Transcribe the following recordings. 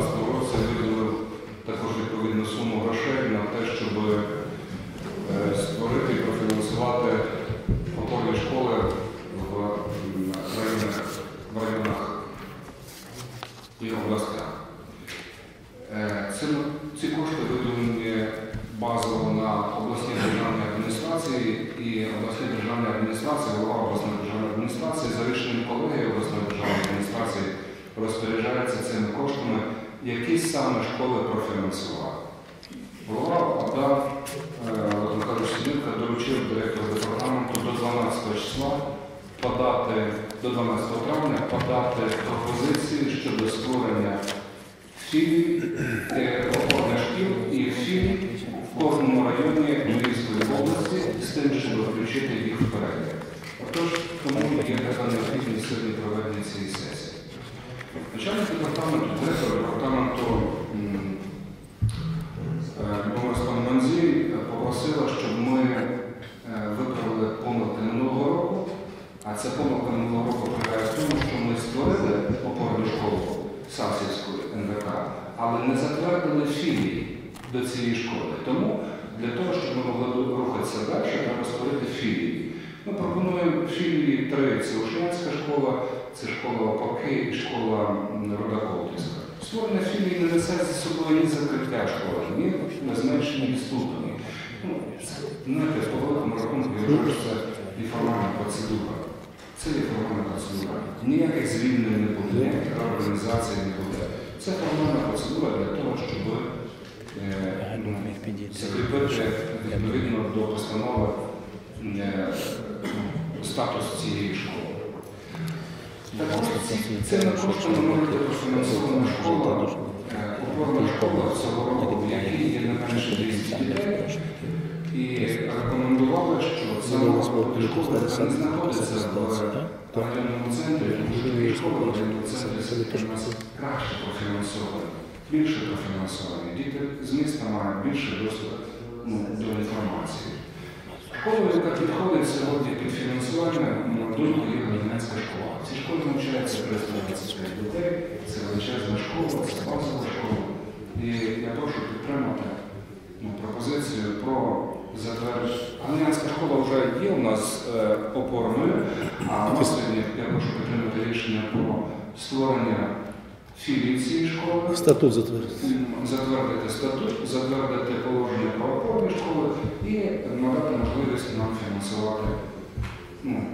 році виділив також відповідну суму грошей на те, щоб е, створити і профінансувати опорні школи в районах і областях. Які саме школи профінансували. Голова Олег Михайлович Сиденко доручив директору департаменту до 12 числа подати до 12 травня подати пропозиції щодо створення філій е, опорних шкіл і філій в кожному районі Львівської області з тим, щоб включити їх в перелік. Отож, тому є така необхідність сьогодні проведення цієї сесії. Начальник департаменту, директор департаменту м, е, Любов пан Манзій е, попросила, щоб ми е, виправили помилки минулого року, а ця помилка минулого року полягає в тому, що ми створили опорну школу Савсівської НВК, але не затвердили філії до цієї школи. Тому для того, щоб ми могли рухатися далі, треба створити філії. Ми пропонуємо філії три. Це Ушнянська школа, це школа Опаки і школа м, Рудаколтівська. Створення філії не несе за собою ні закриття школи, ні зменшення ступені. Ну, знаєте, по великому рахунку я що це і формальна процедура. Це є формальна процедура. Ніяких звільнень не буде, ніяких реорганізацій не буде. Це формальна процедура для того, щоб е, ну, закріпити відповідно до постанови е, ну, статус цієї школи. Також ці- цими коштами може профінансована школа, е, опорна школа цього року, в якій є не менше 200 дітей. І рекомендували, що школа, яка не знаходиться в районному центрі, тому що школи в районному центрі у нас краще профінансовані, більше профінансовані. Діти з міста мають більше доступ ну, до інформації. Школа, яка підходить сьогодні під фінансування, на думку, є Громадянська школа. В цій школі навчається 325 дітей, це величезна школа, це базова школа. І я прошу підтримати ну, пропозицію про затвердження. Громадянська школа вже є у нас е, опорною, а у нас сьогодні я прошу підтримати рішення про створення філії цієї школи. Статут затвердити. затвердити статут, затвердити положення про опорні школи і надати можливість нам фінансувати, ну,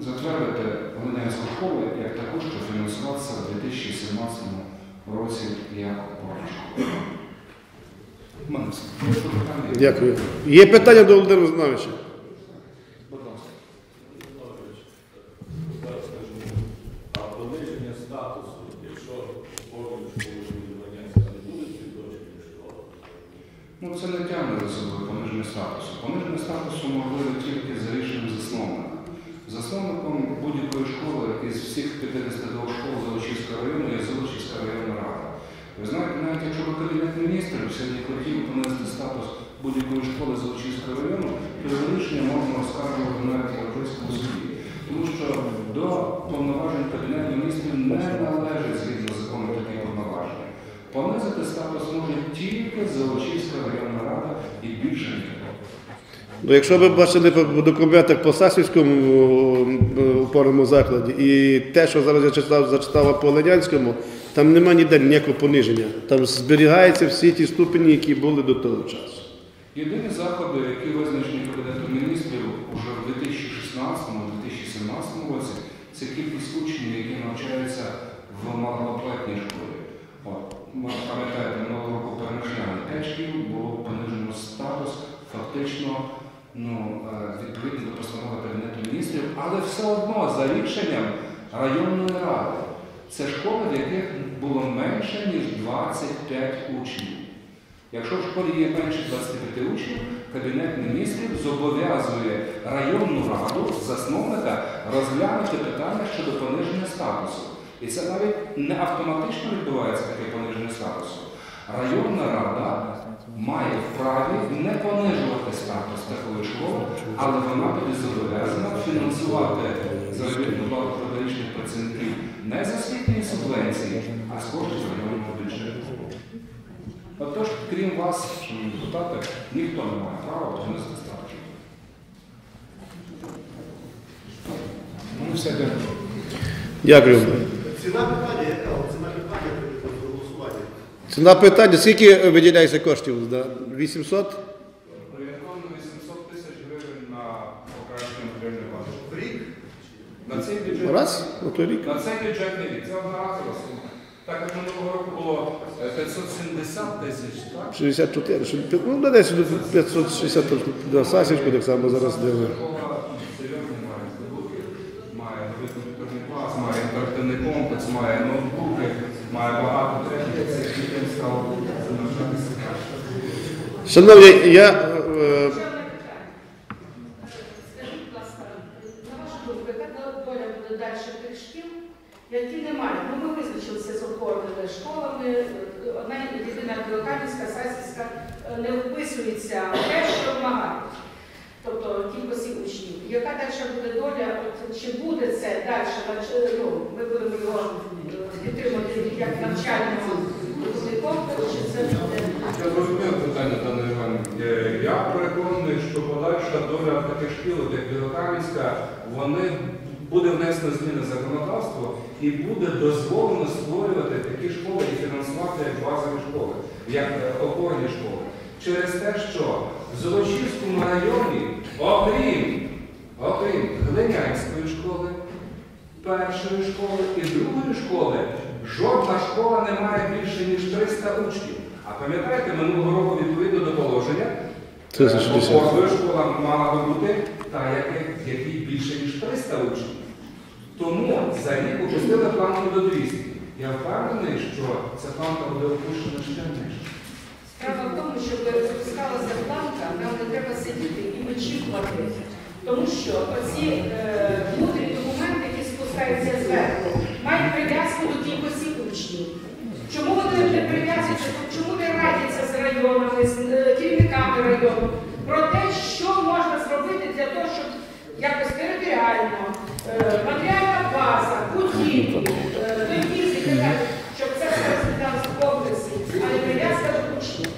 затвердити Волинянську школу як таку, що фінансуватися в 2017 році як опорна школа. У мене все. Прошу питання. Дякую. Є питання до Володимира Зиновича? Будь ласка. А пониження статусу, якщо повністю відвання не буде дочки школи, Ну, це не тягне за собою пониження статусу. Пониження статусу можливо тільки за рішенням засновника. Засновником будь-якої школи із всіх 52 школ Золочівського району є Золочівська районна рада. Ви знаєте, навіть якщо би кабінет міністрів сьогодні хотів понести статус будь-якої школи Золочівського району, то його рішення можна оскаржувати навіть в Європейському суді. Тому що до повноважень Кабінету міністрів не належить згідно закону такі повноваження. Понизити статус може тільки Золочівська районна рада і більше ніхто. Ну, якщо ви бачили по документах по Сасівському опорному закладі і те, що зараз я читав, зачитав по Ленянському, там немає ніде ніякого пониження. Там зберігаються всі ті ступені, які були до того часу. Єдині заходи, які визначені Кабінетом міністрів уже в 2016-2017 році, це кількість учнів, які навчаються в малооплатній школі. От, ви пам'ятаєте, минулого року перемишляли 5 шкіл, було понижено статус фактично ну, е, відповідно до постанови Кабінету міністрів, але все одно за рішенням районної ради. Це школи, в яких було менше, ніж 25 учнів. Якщо в школі є менше 25 учнів, Кабінет міністрів зобов'язує районну раду засновника розглянути питання щодо пониження статусу. І це навіть не автоматично відбувається таке пониження статусу. Районна рада має вправі не понижувати статус такої школи, але вона буде зобов'язана фінансувати заробітну плату педагогічних працівників не за освітні субвенції, а з коштів районного бюджету. Отож, крім вас, шановні депутати, ніхто не має права внести статус. Ну, все дякую. Дякую. Ціна питання, яка? От Ціна питання при голосуванні. Ціна питання, скільки виділяється коштів? 800? Орієнтовно 800 тисяч гривень на покращення матеріальної бази. В рік? На цей бюджет. Раз? На рік. На цей бюджетний рік. Це одноразова сума. Так як минулого року було е, 570 тисяч, так? 64. що- Ну, на десь 560 до Сасівську, так само зараз дивимо. Школа серйозні має здобутки, має комп'ютерний клас, має інтерактивний комплекс, має ноутбуки, має багато техніки, цих дітей стало навчатися краще. Шановні, я е, Скажіть, будь ласка, на вашу думку, яка доля буде далі тих шкіл, які немає? Ну, ми визначилися з опорними школами. Одна єдина Білокам'янська, Сасівська е, не вписується те, що вимагають. Тобто кількості учнів. Яка далі буде доля? Чи буде це далі? Ну, ми будемо його е, підтримувати як навчального Я переконаний, що подальша доля таких шкіл, як Білокам'янська, вони буде внесено зміни в законодавство і буде дозволено створювати такі школи і фінансувати як базові школи, як е, опорні школи. Через те, що в Золочівському районі, окрім, окрім Глинянської школи, першої школи і другої школи жодна школа не має більше ніж 300 учнів. А пам'ятаєте, минулого року відповідно до положення, Це за 60. Опорною школа мала би бути та, в більше ніж 300 учнів. Тому за рік опустили планку до 200. Я впевнений, що ця планка буде опущена ще нижче. Справа в тому, щоб запускалася планка, нам не треба сидіти і очікувати. Тому що оці е, документи, які спускаються зверху, мають прив'язку до кількості учнів. Чому вони не прив'язуються? Чому не радяться з районами, з е, керівниками району про те, що можна зробити для того, щоб якось територіально, е, матеріальна база, будівлі, е, доїзд і так далі, щоб це все розглядалося в комплексі, а не прив'язка до учнів.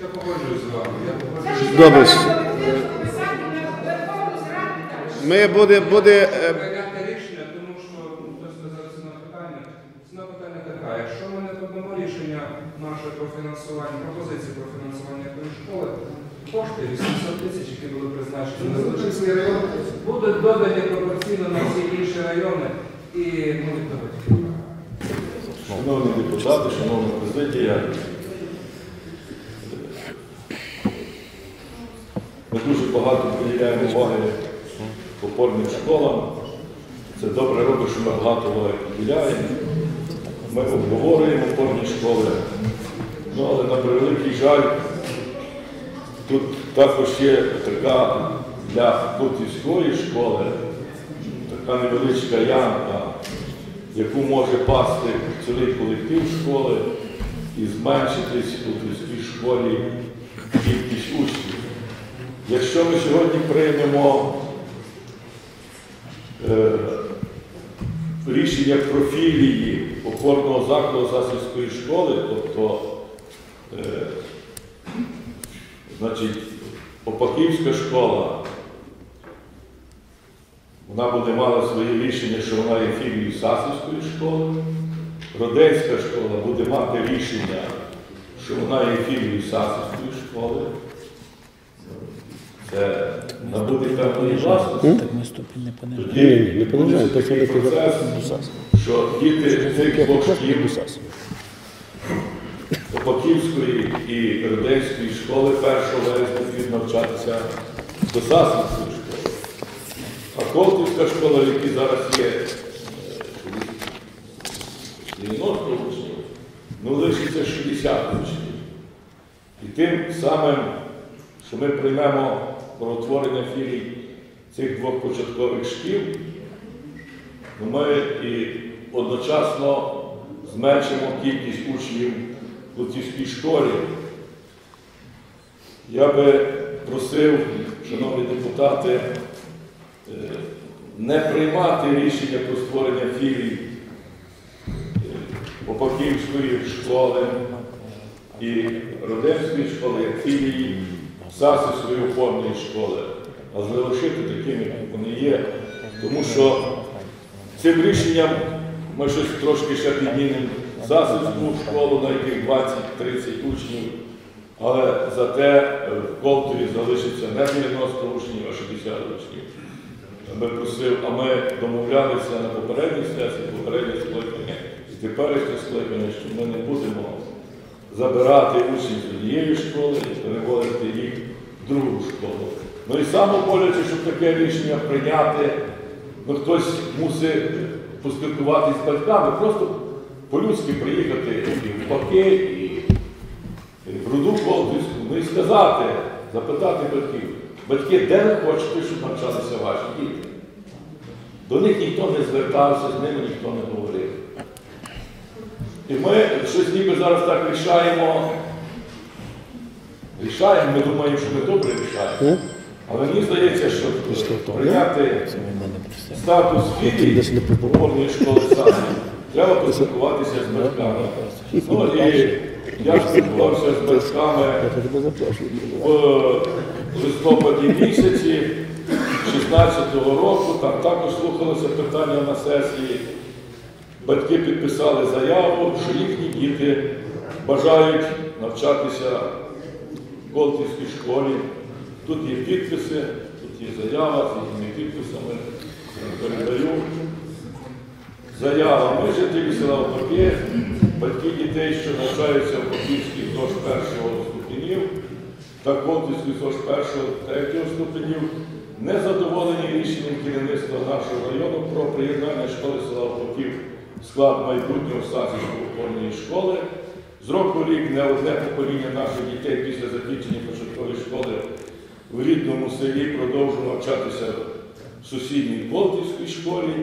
Я погоджуюсь з вами. Я Добре. ми буде, буде е, прийняти рішення, тому що ну, хтось сказав ціна питання. Ціна питання така. Якщо ми не подамо рішення наше про фінансування, пропозиції про фінансування якоїсь школи, кошти 800 тисяч, які були призначені на Золочинський район, будуть пропорційно на всі інші райони і ну, відповідь. Шановні депутати, шановна президія, ми дуже багато приділяємо уваги опорним школам. Це добре робить, що ми багато уваги приділяємо. Ми обговорюємо опорні школи. Ну, але на превеликий жаль, тут також є така для Плутівської школи, така невеличка ямка, яку може пасти цілий колектив школи і зменшитись у Плутівській школі кількість учнів. Якщо ми сьогодні приймемо е, рішення про філії опорного закладу Засівської школи, тобто е, значить, Опаківська школа, вона буде мала своє рішення, що вона є філією Сасівської школи. Роденська школа буде мати рішення, що вона є філією Сасівської школи. Це набуде певної власності. Так ми не понижаємо, Буде не такий процес, що діти цих двох шкіл Опаківської і Роденської школи 1 вересня будуть навчатися до Сасівської школи. А Колтівська школа, в зараз є е, 90 учнів, ну лишиться 60 учнів. І тим самим, що ми приймемо про утворення філій цих двох початкових шкіл, ну, ми і одночасно зменшимо кількість учнів у цій школі. Я би просив, шановні депутати, е, не приймати рішення про створення філій е, Попаківської школи, і Роденської школи, як філії Сасівської опорної школи, а залишити такими, як вони є, тому що цим рішенням ми щось трошки ще піднімемо Сасівську школу, на яких 20-30 учнів, але зате в Колтові залишиться не 90 учнів, а 60 учнів. Ми просив, а ми домовлялися на попередній сесії, попереднє скликання і теперішнє скликання, що ми не будемо забирати учнів з однієї школи і переводити їх в другу школу. Ну і саме щоб таке рішення прийняти, ну хтось мусить поспілкуватися з батьками, просто по-людськи приїхати і в Паки, і в руду Колдівську, ну і сказати, запитати батьків, батьки, де ви хочете, щоб навчалися ваші діти? До них ніхто не звертався, з ними ніхто не говорив. І ми щось ніби зараз так рішаємо. Рішаємо, ми думаємо, що ми добре рішаємо. Але мені здається, що прийняти статус філії опорної школи саме, треба поспілкуватися з батьками. Ну і я спілкувався з батьками в листопаді місяці 16-го року, там також слухалося питання на сесії. Батьки підписали заяву, що їхні діти бажають навчатися в Колтівській школі. Тут є підписи, тут є заява з їхніми підписами. Передаю. Заява. Ми жителі села Опаки, батьки дітей, що навчаються в Опаківській ЗОЖ першого ступенів та Колтівській ЗОЖ першого третього ступенів, не задоволені рішенням керівництва нашого району про приєднання школи села Опаків в склад майбутнього Сасівської опорної школи. З року рік не одне покоління наших дітей після закінчення початкової школи в рідному селі продовжує навчатися в сусідній Колтівській школі.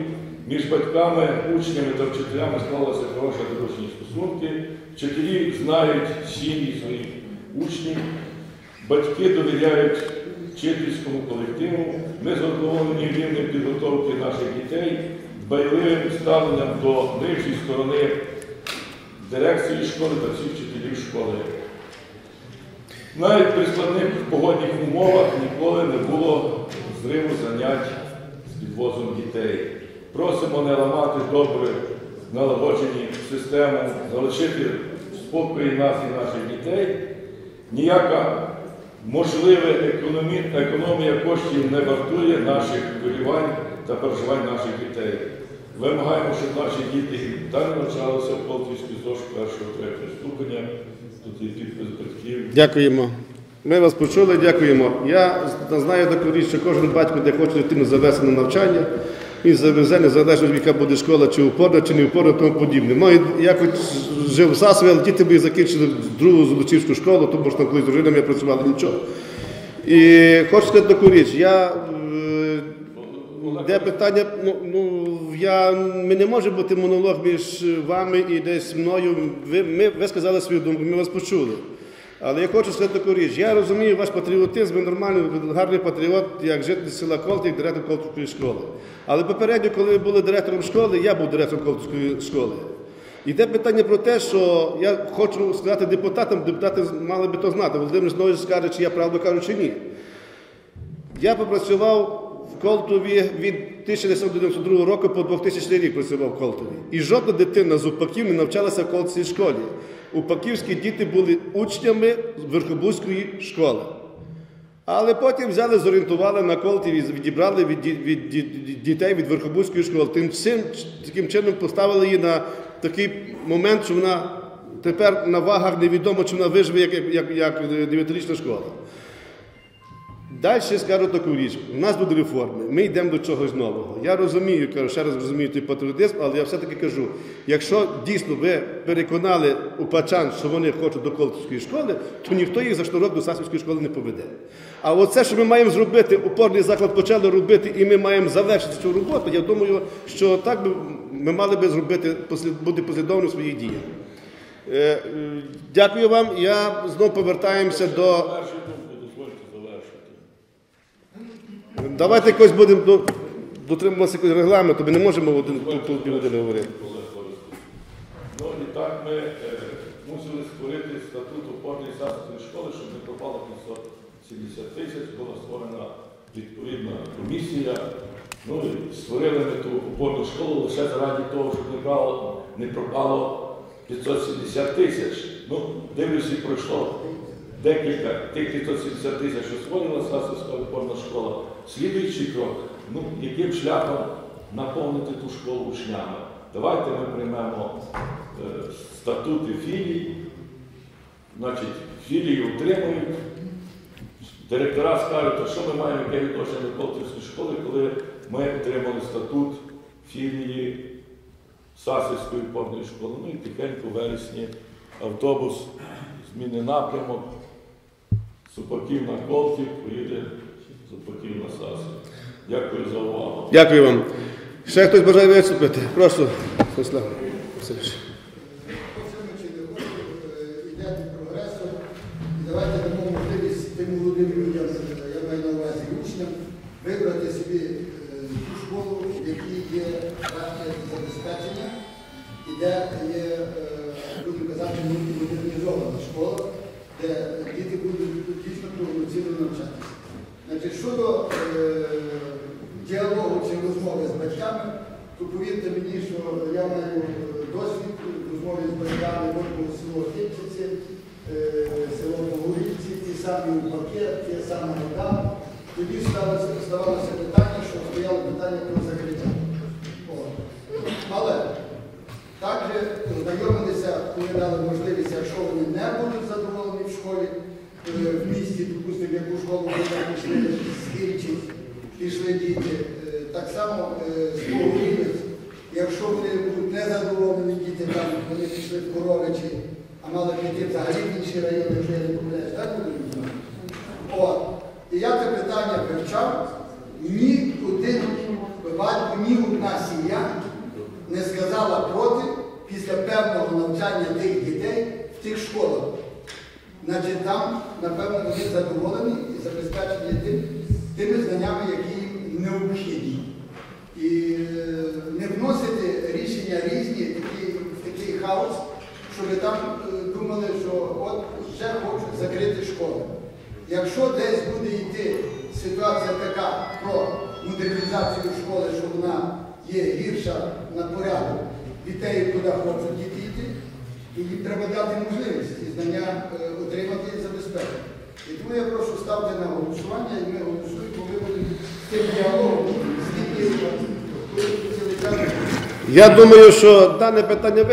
Між батьками, учнями та вчителями склалися хороші дружні стосунки. Вчителі знають сім'ї своїх учнів, батьки довіряють вчительському колективу. Ми задоволені рівнем підготовки наших дітей, дбайливим ставленням до нижчої сторони дирекції школи та всіх вчителів школи. Навіть при складних погодних умовах ніколи не було зриву занять з підвозом дітей. Просимо не ламати добре налагоджені систему, залишити в спокої нас і наших дітей. Ніяка можлива економі- економія коштів не вартує наших хвилювань та переживань наших дітей. Вимагаємо, щоб наші діти далі навчалися в Колтівській ЗОЖ першого третього ступеня. Тут є підпис батьків. Дякуємо. Ми вас почули, дякуємо. Я знаю таку річ, що кожен батько, де хоче дитину завести на навчання, він завезе, незалежно, яка буде школа, чи упорна, чи не упорна, тому подібне. Мої, я хоч жив в Сасові, але діти мої закінчили другу золочівську школу, тому що там колись з дружинами я працював, нічого. І хочу сказати таку річ. Я, е, де питання, ну, ну я, ми не може бути монолог між вами і десь мною. Ви, ми, ви сказали свою думку, ми вас почули. Але я хочу сказати таку річ. Я розумію ваш патріотизм, ви нормальний, гарний патріот, як житель села Колти, як директор Колтівської школи. Але попередньо, коли ви були директором школи, я був директором Колтівської школи. Йде питання про те, що я хочу сказати депутатам, депутати мали би то знати. Володимир Знович скаже, чи я правду кажу, чи ні. Я попрацював в Колтові від 1992 року по 2000 рік працював в Колтові. І жодна дитина з Упаків не навчалася в Колтовській школі. Упаківські діти були учнями Верхобузької школи. Але потім взяли, зорієнтували на Колтові, відібрали від, від, від, ді- ді- дітей від Верхобузької школи. Тим всім, таким чином поставили її на такий момент, що вона тепер на вагах невідомо, чи вона виживе як, як, як 9-річна школа. Далі скажу таку річ. У нас будуть реформи, ми йдемо до чогось нового. Я розумію, кажу, ще раз розумію той патріотизм, але я все-таки кажу, якщо дійсно ви переконали упачан, що вони хочуть до Колтівської школи, то ніхто їх за шнурок до Сасівської школи не поведе. А оце, що ми маємо зробити, опорний заклад почали робити, і ми маємо завершити цю роботу, я думаю, що так би ми мали би зробити, бути послідовними в своїх діях. Е, е, Дякую вам. Я знову повертаємося до. Першу думку дозвольте завершити. Давайте якось будемо до- дотримуватися якогось регламенту, ми не можемо один тут півгодини говорити. Ну і так ми е, мусили створити статут опорної садської школи, щоб не пропало 570 тисяч, була створена відповідна комісія. Ну і створили ми ту опорну школу лише заради того, щоб не, брало, не пропало 570 тисяч. Ну, дивлюся, пройшло декілька тих 570 тисяч освоїла Сасівська опорна школа. Слідуючий крок, ну, яким шляхом наповнити ту школу учнями. Давайте ми приймемо е, статути філій, значить, філії утримують. Директора скажуть, що ми маємо яке відношення до Колтівської школи, коли ми отримали статут філії Сасівської опорної школи. Ну і тихенько в вересні автобус зміни напрямок, Супаків на Колтів, поїде Супаків на сасі. Дякую за увагу. Дякую вам. Ще хтось бажає виступити? Прошу, Васильович. Щодо е, діалогу чи розмови з батьками, то повірте мені, що я маю е, досвід розмови з батьками, можемо село Кипчиці, е, село Погорівці, ті самі упаки, ті саме вода. Тоді ставалося, ставалося питання, що стояло питання про закриття. Але також знайомилися, коли дали можливість, якщо вони не будуть задоволені в школі, в місті, допустимо, яку школу пішли Киричі, пішли діти, е, так само е, з Погорівець. Якщо вони будуть незадоволені діти, там вони пішли в Коровичі, а мали піти взагалі в інші райони, вже не помиляюсь, так знати? От. І я це питання вивчав, ні один батько, ні одна сім'я не сказала проти після певного навчання тих дітей в тих школах. Значить, там, напевно, вони задоволені і забезпечені тим, тими знаннями, які їм необхідні. І е, не вносити рішення різні такі, в такий хаос, щоб там е, думали, що от вже хочуть закрити школи. Якщо десь буде йти ситуація така про модернізацію школи, що вона є гірша на порядок дітей, куди хочуть і їм треба дати можливість і знання е, отримати і забезпечити. І тому я прошу ставте на голосування, і ми голосуємо по виводу з тим діалогом, скільки час. Я думаю, що дане питання.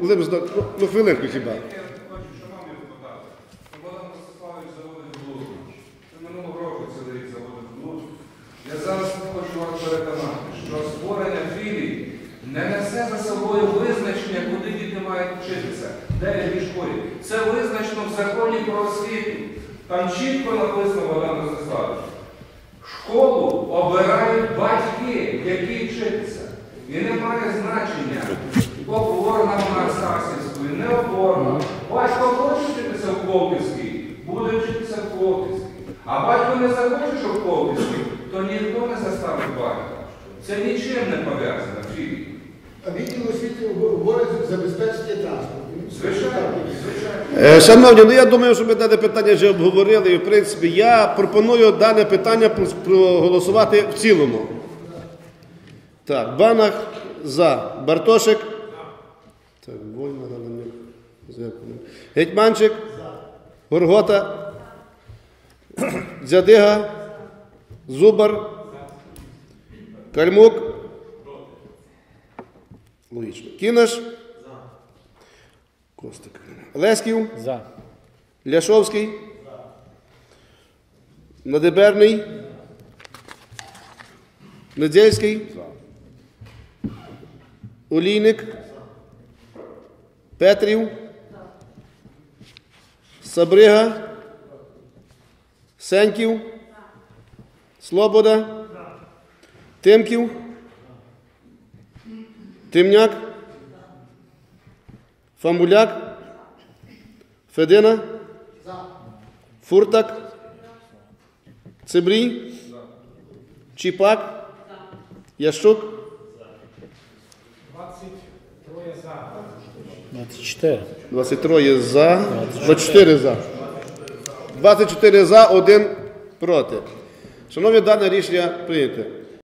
Володимир ну, ну хвилинку хіба. Я хочу, шановні депутати, Богдан Ростиславович заводить глузд. Це минулого року цілий рік заводив глузд. Я зараз хочу вас переконати, що створення філій не несе за собою визначення, куди діти мають вчитися, якій школі. Це визначено в законі про освіту. Там чітко написано Богдан Ростиславович. Школу обирають батьки, в якій вчитися. І немає значення опорна вона Сасівської, не опорна. Батько хоче вчитися в Колківській, буде вчитися в Колківській. А батько не захоче, щоб в Колківській, то ніхто не заставить батька. Це нічим не пов'язано. А відділ освіти обов'язок забезпечити транспорт. Е, Шановні, ну я думаю, що ми дане питання вже обговорили. І в принципі, я пропоную дане питання проголосувати в цілому. Так, Банах за. Бартошик. Так, Галенюк. Зяковлев. Гетьманчик. Горгота. Дзядига. Зубар. Кальмук. Логічно. Кінаш. Костик. Лесків. За. Ляшовський. Надеберний. Недзельський. Олійник. Петрів. Сабрига. Сеньків. Слобода. Тимків. Тимняк. Фамуляк. Федина. Фуртак. Цибрій. Чіпак. Ящук. 24. 23 за, 24 за. 24 за, 1 проти. Шановні, дане рішення прийняте.